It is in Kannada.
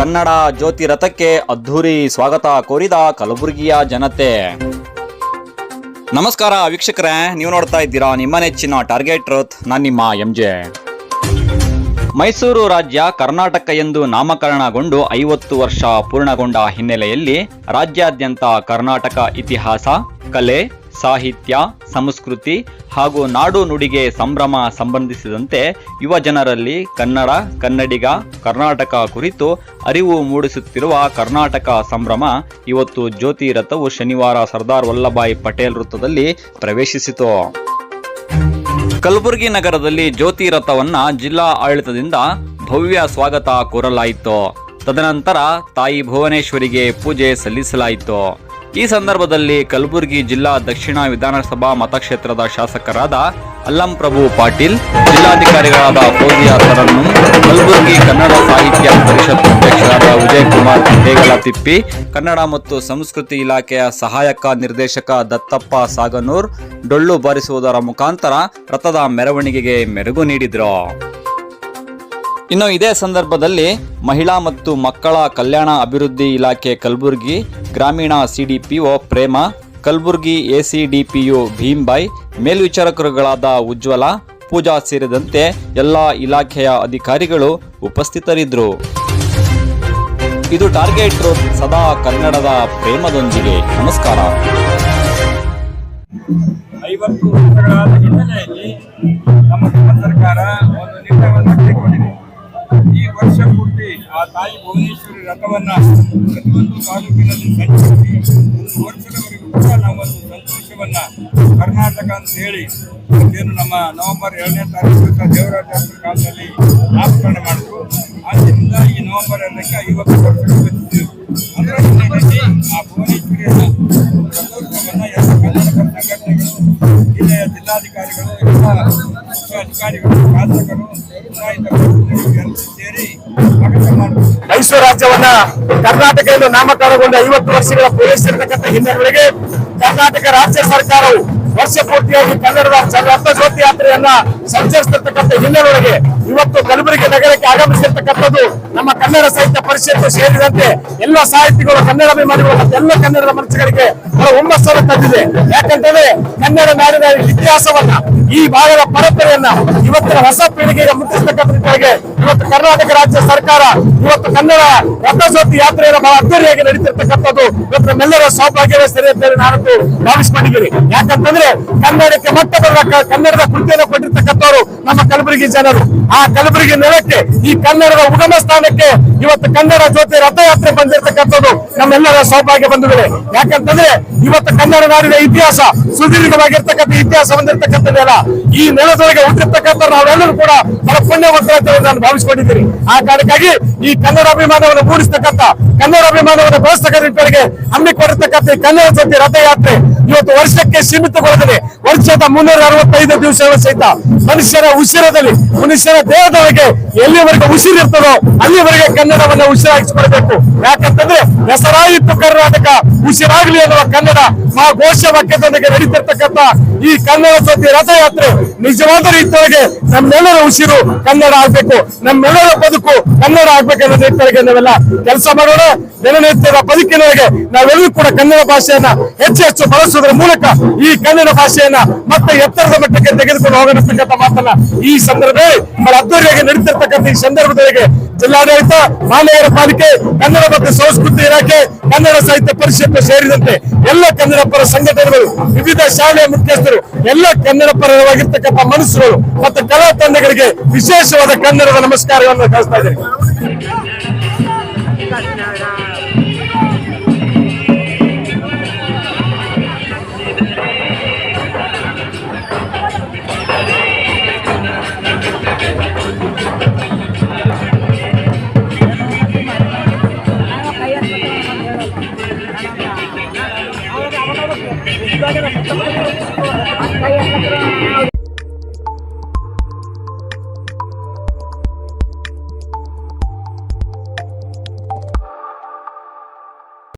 ಕನ್ನಡ ಜ್ಯೋತಿ ರಥಕ್ಕೆ ಅದ್ಧೂರಿ ಸ್ವಾಗತ ಕೋರಿದ ಕಲಬುರಗಿಯ ಜನತೆ. ನಮಸ್ಕಾರ ವೀಕ್ಷಕರೇ, ನೀವು ನೋಡ್ತಾ ಇದ್ದೀರಾ ನಿಮ್ಮ ನೆಚ್ಚಿನ ಟಾರ್ಗೆಟ್ ರಥ್, ನಾನು ನಿಮ್ಮ ಎಂ ಜೆ. ಮೈಸೂರು ರಾಜ್ಯ ಕರ್ನಾಟಕ ಎಂದು ನಾಮಕರಣಗೊಂಡು ಐವತ್ತು ವರ್ಷ ಪೂರ್ಣಗೊಂಡ ಹಿನ್ನೆಲೆಯಲ್ಲಿ ರಾಜ್ಯಾದ್ಯಂತ ಕರ್ನಾಟಕ ಇತಿಹಾಸ, ಕಲೆ ಸಾಹಿತ್ಯ, ಸಂಸ್ಕೃತಿ ಹಾಗೂ ನಾಡು ನುಡಿಗೆ ಸಂಭ್ರಮ ಸಂಬಂಧಿಸಿದಂತೆ ಯುವ ಜನರಲ್ಲಿ ಕನ್ನಡ, ಕನ್ನಡಿಗ, ಕರ್ನಾಟಕ ಕುರಿತು ಅರಿವು ಮೂಡಿಸುತ್ತಿರುವ ಕರ್ನಾಟಕ ಸಂಭ್ರಮ ಇವತ್ತು ಜ್ಯೋತಿ ರಥವು ಶನಿವಾರ ಸರ್ದಾರ್ ವಲ್ಲಭಾಯಿ ಪಟೇಲ್ ವೃತ್ತದಲ್ಲಿ ಪ್ರವೇಶಿಸಿತು. ಕಲಬುರಗಿ ನಗರದಲ್ಲಿ ಜ್ಯೋತಿ ರಥವನ್ನ ಜಿಲ್ಲಾ ಆಡಳಿತದಿಂದ ಭವ್ಯ ಸ್ವಾಗತ ಕೋರಲಾಯಿತು. ತದನಂತರ ತಾಯಿ ಭುವನೇಶ್ವರಿಗೆ ಪೂಜೆ ಸಲ್ಲಿಸಲಾಯಿತು. ಈ ಸಂದರ್ಭದಲ್ಲಿ ಕಲಬುರಗಿ ಜಿಲ್ಲಾ ದಕ್ಷಿಣ ವಿಧಾನಸಭಾ ಮತಕ್ಷೇತ್ರದ ಶಾಸಕರಾದ ಅಲ್ಲಂ ಪ್ರಭು ಪಾಟೀಲ್, ಜಿಲ್ಲಾಧಿಕಾರಿಗಳಾದ ಫೋಜಿಯಾ ಸರನ್ನು ಕಲಬುರಗಿ ಕನ್ನಡ ಸಾಹಿತ್ಯ ಪರಿಷತ್ ಅಧ್ಯಕ್ಷರಾದ ವಿಜಯ್ ಕುಮಾರ್ ಹೇಗಲತಿಪ್ಪಿ ಕನ್ನಡ ಮತ್ತು ಸಂಸ್ಕೃತಿ ಇಲಾಖೆಯ ಸಹಾಯಕ ನಿರ್ದೇಶಕ ದತ್ತಪ್ಪ ಸಾಗನೂರ್, ಡೊಳ್ಳು ಬಾರಿಸುವುದರ ಮುಖಾಂತರ ರಥದ ಮೆರವಣಿಗೆಗೆ ಮೆರುಗು ನೀಡಿದ್ರು. ಇನ್ನು ಇದೇ ಸಂದರ್ಭದಲ್ಲಿ ಮಹಿಳಾ ಮತ್ತು ಮಕ್ಕಳ ಕಲ್ಯಾಣ ಅಭಿವೃದ್ಧಿ ಇಲಾಖೆ ಕಲಬುರಗಿ, ಗ್ರಾಮೀಣ ಸಿಡಿಪಿಒ ಪ್ರೇಮ, ಕಲಬುರಗಿ ಎಸಿಡಿಪಿಯು ಭೀಮ್ಬಾಯ್, ಮೇಲ್ವಿಚಾರಕರುಗಳಾದ ಉಜ್ವಲ, ಪೂಜಾ ಸೇರಿದಂತೆ ಎಲ್ಲ ಇಲಾಖೆಯ ಅಧಿಕಾರಿಗಳು ಉಪಸ್ಥಿತರಿದ್ದರು. ಇದು ಟಾರ್ಗೆಟ್ ರೋಡ್ ಸದಾ ಕನ್ನಡದ ಪ್ರೇಮದೊಂದಿಗೆ. ನಮಸ್ಕಾರ. ಐವತ್ತು ವರ್ಷಗಳಾದ ಹಿನ್ನೆಲೆಯಲ್ಲಿ ನಮ್ಮ ಸರ್ಕಾರ ಒಂದು ನಿರ್ಣಯವನ್ನು ಕೈಗೊಂಡಿದೆ. ವರ್ಷ ಪೂರ್ತಿ ಆ ತಾಯಿ ಭುವನೇಶ್ವರಿ ರಥವನ್ನ ಪ್ರತಿಯೊಂದು ತಾಲೂಕಿನಲ್ಲಿ ಸಂಚರಿಸಿ, ಒಂದು ವರ್ಷದವರೆಗೂ ಕೂಡ ನಾವೊಂದು ಸಂತೋಷವನ್ನ ಕರ್ನಾಟಕ ಅಂತ ಹೇಳಿ ಏನು ನಮ್ಮ ನವೆಂಬರ್ ಎರಡನೇ ತಾರೀಕು ದೇವರಾಜ ಕಾಲದಲ್ಲಿ ನಾಮಕರಣ ಮಾಡಿದ್ರು ಮೈಸೂರು ರಾಜ್ಯವನ್ನ ಕರ್ನಾಟಕ ಎಂದು ನಾಮಕರಣಗೊಂಡ ಐವತ್ತು ವರ್ಷಗಳ ಪೂರೈಸಿರತಕ್ಕಂಥ ಹಿನ್ನೆಲೆಗಳಿಗೆ ಕರ್ನಾಟಕ ರಾಜ್ಯ ಸರ್ಕಾರವು ವರ್ಷ ಪೂರ್ತಿಯಾಗಿ ಕನ್ನಡದ ರಥ ಜ್ಯೋತಿ ಯಾತ್ರೆಯನ್ನ ಸಂಚರಿಸಿರ್ತಕ್ಕಂಥ ಹಿನ್ನೆಲೆಯೊಳಗೆ ಇವತ್ತು ಕಲಬುರಗಿ ನಗರಕ್ಕೆ ಆಗಮಿಸಿರ್ತಕ್ಕಂಥದ್ದು ನಮ್ಮ ಕನ್ನಡ ಸಾಹಿತ್ಯ ಪರಿಷತ್ತು ಸೇರಿದಂತೆ ಎಲ್ಲ ಸಾಹಿತಿಗಳು, ಕನ್ನಡ ಅಭಿಮಾನಿಗಳು ಮತ್ತು ಎಲ್ಲ ಕನ್ನಡದ ಮನಸ್ಸುಗಳಿಗೆ ಹುಮ್ಮಸ್ಸನ್ನು ತಂದಿದೆ. ಯಾಕಂತಂದ್ರೆ ಕನ್ನಡ ನಾಡಿನ ಇತಿಹಾಸವನ್ನ, ಈ ಭಾಗದ ಪರಂಪರೆಯನ್ನ ಇವತ್ತಿನ ಹೊಸ ಪೀಳಿಗೆಗೆ ಮುಟ್ಟಿಸ್ತಕ್ಕಂಥ ಇವತ್ತು ಕರ್ನಾಟಕ ರಾಜ್ಯ ಸರ್ಕಾರ, ಇವತ್ತು ಕನ್ನಡ ರಥಜ್ಯೋತಿ ಯಾತ್ರೆಯನ್ನು ಬಹಳ ಅದ್ದೂರಿಯಾಗಿ ನಡೀತಿರ್ತಕ್ಕಂಥದ್ದು ಇವತ್ತು ನಮ್ಮೆಲ್ಲರ ಸೌಭಾಗ್ಯವೇ ಸರಿ ಅಂತೇಳಿ ನಾನಂತೂ ಭಾವಿಸ್ಕೊಂಡಿದ್ದೀನಿ. ಯಾಕಂತಂದ್ರೆ ಕನ್ನಡಕ್ಕೆ ಮಟ್ಟ ಬರುವ ಕನ್ನಡದ ಕೃತಿಯನ್ನು ಕೊಟ್ಟಿರ್ತಕ್ಕಂಥವ್ರು ನಮ್ಮ ಕಲಬುರಗಿ ಜನರು. ಆ ಕಲಬುರಗಿ ನೆಲಕ್ಕೆ ಈ ಕನ್ನಡದ ಉಗಮ ಸ್ಥಾನಕ್ಕೆ ಇವತ್ತು ಕನ್ನಡ ಜೊತೆ ರಥಯಾತ್ರೆ ಬಂದಿರತಕ್ಕಂಥದ್ದು ನಮ್ಮೆಲ್ಲರ ಸೌಭಾಗ್ಯ ಬಂದಿದೆ ಯಾಕಂತಂದ್ರೆ ಇವತ್ತು ಕನ್ನಡ ನಾಡಿನ ಇತಿಹಾಸ ಸುದೀರ್ಘವಾಗಿರ್ತಕ್ಕಂಥ ಇತಿಹಾಸ ಹೊಂದಿರತಕ್ಕಂಥದ್ದೆಲ್ಲ ಈ ನೆಲದೊಳಗೆ ಹುಟ್ಟಿರ್ತಕ್ಕಂಥ ನಾವೆಲ್ಲರೂ ಕೂಡ ಅಂತ ನಾನು ಭಾವಿಸ್ಕೊಂಡಿದ್ದೀನಿ. ಆ ಕಾರಣಕ್ಕಾಗಿ ಈ ಕನ್ನಡ ಅಭಿಮಾನವನ್ನು ಮೂಡಿಸ್ತಕ್ಕಂಥ, ಕನ್ನಡ ಅಭಿಮಾನವನ್ನು ಬೆಳೆಸ್ತಕ್ಕಂಥ ನಿಟ್ಟಿನೊಳಗೆ ಹಮ್ಮಿಕೊಂಡಿರ್ತಕ್ಕಂಥ ಕನ್ನಡ ಜೊತೆ ರಥಯಾತ್ರೆ ಇವತ್ತು ವರ್ಷಕ್ಕೆ ಸೀಮಿತಗೊಳ್ಳದೆ ವರ್ಷದ ಮುನ್ನೂರ ಅರವತ್ತೈದು ದಿವಸಗಳ ಸಹಿತ ಮನುಷ್ಯರ ಉಸಿರದಲ್ಲಿ, ಮನುಷ್ಯರ ದೇಹದೊಳಗೆ ಎಲ್ಲಿವರೆಗೆ ಉಸಿರಿರ್ತದೋ ಅಲ್ಲಿವರೆಗೆ ಕನ್ನಡವನ್ನು ಉಸಿರಾಗಿಸಿಕೊಳ್ಬೇಕು. ಯಾಕಂತಂದ್ರೆ, ಹೆಸರಾಯಿತು ಕರ್ನಾಟಕ, ಉಸಿರಾಗ್ಲಿ ಅನ್ನುವ ಕನ್ನಡ ಆ ಘೋಷ ವಾಕ್ಯದೊಂದಿಗೆ ನಡೀತಿರ್ತಕ್ಕಂಥ ಈ ಕನ್ನಡ ಜೊತೆ ರಥಯಾತ್ರೆ ನಿಜವಾದ ರೀತಿಯೊಳಗೆ ನಮ್ಮೆಲ್ಲರ ಉಸಿರು ಕನ್ನಡ ಆಗ್ಬೇಕು, ನಮ್ಮೆಲ್ಲರ ಬದುಕು ಕನ್ನಡ ಆಗ್ಬೇಕನ್ನೋ ನಿಟ್ಟಿನೊಳಗೆ ನಾವೆಲ್ಲ ಕೆಲಸ ಮಾಡೋಣ. ದಿನನಿತ್ಯದ ಬದುಕಿನೊಳಗೆ ನಾವೆಲ್ಲರೂ ಕೂಡ ಕನ್ನಡ ಭಾಷೆಯನ್ನ ಹೆಚ್ಚು ಹೆಚ್ಚು ಬಳಸುವುದರ ಮೂಲಕ ಈ ಕನ್ನಡ ಭಾಷೆಯನ್ನ ಮತ್ತೆ ಎತ್ತರದ ಮಟ್ಟಕ್ಕೆ ತೆಗೆದುಕೊಂಡು ಹೋಗತಕ್ಕಂಥ ಮಾತನ್ನ ಈ ಸಂದರ್ಭದಲ್ಲಿ ಬಹಳ ಅದ್ದೂರಿಯಾಗಿ ನಡೀತಿರ್ತಕ್ಕಂಥ ಈ ಸಂದರ್ಭದೊಳಗೆ ಜಿಲ್ಲಾಡಳಿತ ಮಹಾನಗರ ಪಾಲಿಕೆ, ಕನ್ನಡ ಮತ್ತು ಸಂಸ್ಕೃತಿ ಇಲಾಖೆ, ಕನ್ನಡ ಸಾಹಿತ್ಯ ಪರಿಷತ್ತು ಸೇರಿದಂತೆ ಎಲ್ಲ ಕನ್ನಡ ಪರ ಸಂಘಟನೆಗಳು, ವಿವಿಧ ಶಾಲೆಯ ಮುಖ್ಯಸ್ಥರು, ಎಲ್ಲ ಕನ್ನಡ ಪರವಾಗಿರ್ತಕ್ಕಂಥ ಮನಸ್ಸುಗಳು ಮತ್ತು ಕಲಾ ತಂಡಗಳಿಗೆ ವಿಶೇಷವಾದ ಕನ್ನಡದ ನಮಸ್ಕಾರಗಳನ್ನು ಕಳಿಸ್ತಾ ಇದ್ದೇನೆ.